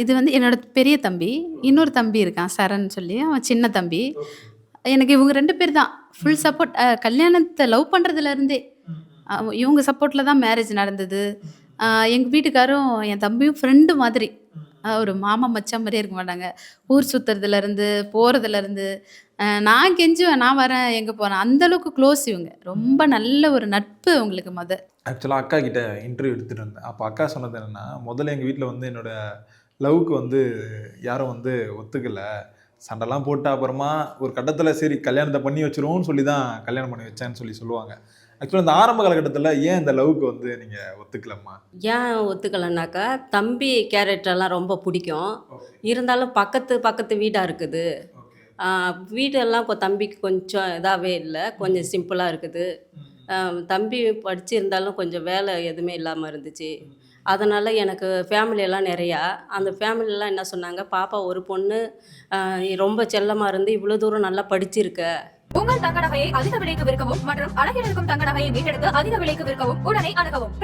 இது வந்து என்னோட பெரிய தம்பி இன்னொரு தம்பி இருக்கான் சரண் சொல்லி அவன் சின்ன தம்பி. எனக்கு இவங்க ரெண்டு பேர் தான். ஃபுல் சப்போர்ட் கல்யாணத்தை லவ் பண்ணுறதுலேருந்தே இவங்க சப்போர்ட்டில் தான் மேரேஜ் நடந்தது. எங்கள் வீட்டுக்காரும் என் தம்பியும் ஃப்ரெண்டு மாதிரி. ஒரு மாமா மச்சான் மாதிரியே இருக்க மாட்டாங்க. ஊர் சுற்றுறதுலேருந்து போகிறதுலேருந்து நான் கெஞ்சுவேன் நான் வரேன் எங்கே போகிறேன் அந்தளவுக்கு க்ளோஸ் இவங்க. ரொம்ப நல்ல ஒரு நட்பு உங்களுக்கு மொதல் ஆக்சுவலாக அக்கா கிட்ட இன்டர்வியூ எடுத்துகிட்டு இருந்தேன் அப்போ அக்கா சொன்னது என்னென்னா முதல்ல எங்கள் வீட்டில் வந்து என்னோட லவ்வுக்கு வந்து யாரும் வந்து ஒத்துக்கலை. சண்டைலாம் போட்டு அப்புறமா ஒரு கட்டத்தில் சரி கல்யாணத்தை பண்ணி வச்சிருவோம்னு சொல்லி தான் கல்யாணம் பண்ணி வச்சேன்னு சொல்லி சொல்லுவாங்க. ஆக்சுவலாக இந்த ஆரம்ப காலகட்டத்தில் ஏன் இந்த லவ்வுக்கு வந்து நீங்கள் ஒத்துக்கலம்மா? ஏன் ஒத்துக்கலைனாக்கா தம்பி கேரக்டர்லாம் ரொம்ப பிடிக்கும். இருந்தாலும் பக்கத்து பக்கத்து வீடாக இருக்குது. வீடெல்லாம் கொ தம்பிக்கு கொஞ்சம் இதாகவே இல்லை. கொஞ்சம் சிம்பிளாக இருக்குது. தம்பி படிச்சிருந்தாலும் கொஞ்சம் வேலை எதுவுமே இல்லாமல் இருந்துச்சு. அதனால் எனக்கு ஃபேமிலியெல்லாம் நிறையா. அந்த ஃபேமிலியெல்லாம் என்ன சொன்னாங்க? பாப்பா ஒரு பொண்ணு ரொம்ப செல்லமாக இருந்து இவ்வளோ தூரம் நல்லா படிச்சிருக்க. உங்கள் தங்க நகையை அதிக விலைக்கு விற்கவும் மற்றும் அழகில் இருக்கும் தங்க நகையை மீட்டெடுத்து அதிக விலைக்கு விற்கவும் உடனே அணுகவும்.